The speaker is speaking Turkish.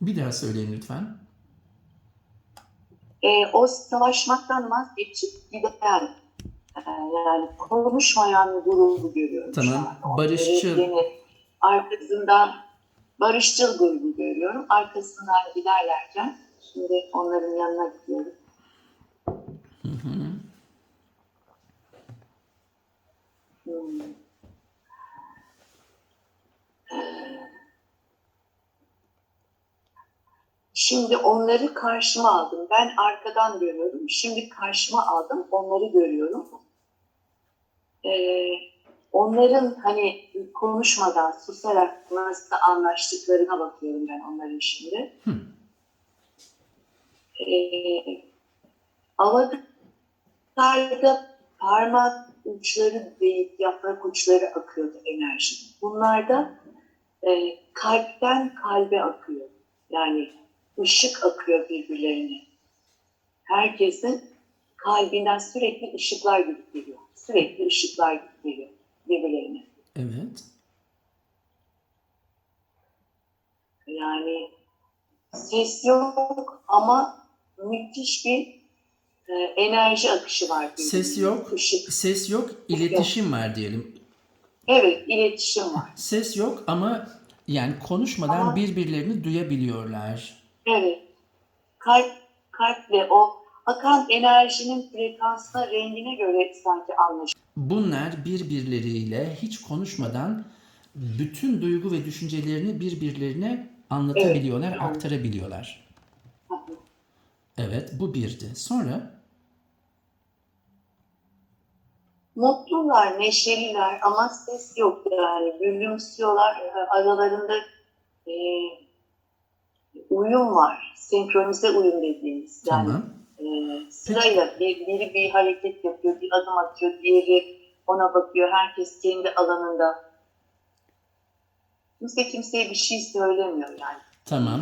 Bir daha söyleyin lütfen. E, o savaşmaktan vazgeçip giden e, yani konuşmayan grubu görüyorum Tamam. Barışçıl. Yeni, arkasından barışçıl grubu görüyorum. Arkasından ilerlerken şimdi onların yanına gidiyorum. Hı hı. Hmm. Şimdi onları karşıma aldım. Ben arkadan görüyorum. Şimdi karşıma aldım. Onları görüyorum. Ee, onların hani konuşmadan, susarak nasıl anlaştıklarına bakıyorum ben onların şimdi. Hı. Ee, avatarda parmak uçları değil, yaprak uçları akıyordu enerji. Bunlarda e, kalpten kalbe akıyor. Yani ışık akıyor birbirlerine. Herkesin kalbinden sürekli ışıklar gidip geliyor. Sürekli ışıklar gidip geliyor birbirlerine. Evet. Yani ses yok ama müthiş bir e, enerji akışı var. birbirine. Ses yok. Işık. Ses yok, iletişim var diyelim. Evet, iletişim var. Ses yok ama yani konuşmadan Ama- birbirlerini duyabiliyorlar. Evet. Kalp, kalple o akan enerjinin frekansına, rengine göre sanki anlaşılıyor. Bunlar birbirleriyle hiç konuşmadan bütün duygu ve düşüncelerini birbirlerine anlatabiliyorlar, Evet. aktarabiliyorlar. Evet, bu birdi. Sonra Mutlular, neşeliler ama ses yok yani. Gülümsüyorlar. e, Aralarında e, uyum var. Senkronize uyum dediğimiz. Yani tamam. e, sırayla bir, biri bir hareket yapıyor, bir adım atıyor, diğeri ona bakıyor. Herkes kendi alanında. Kimse kimseye bir şey söylemiyor yani. Tamam.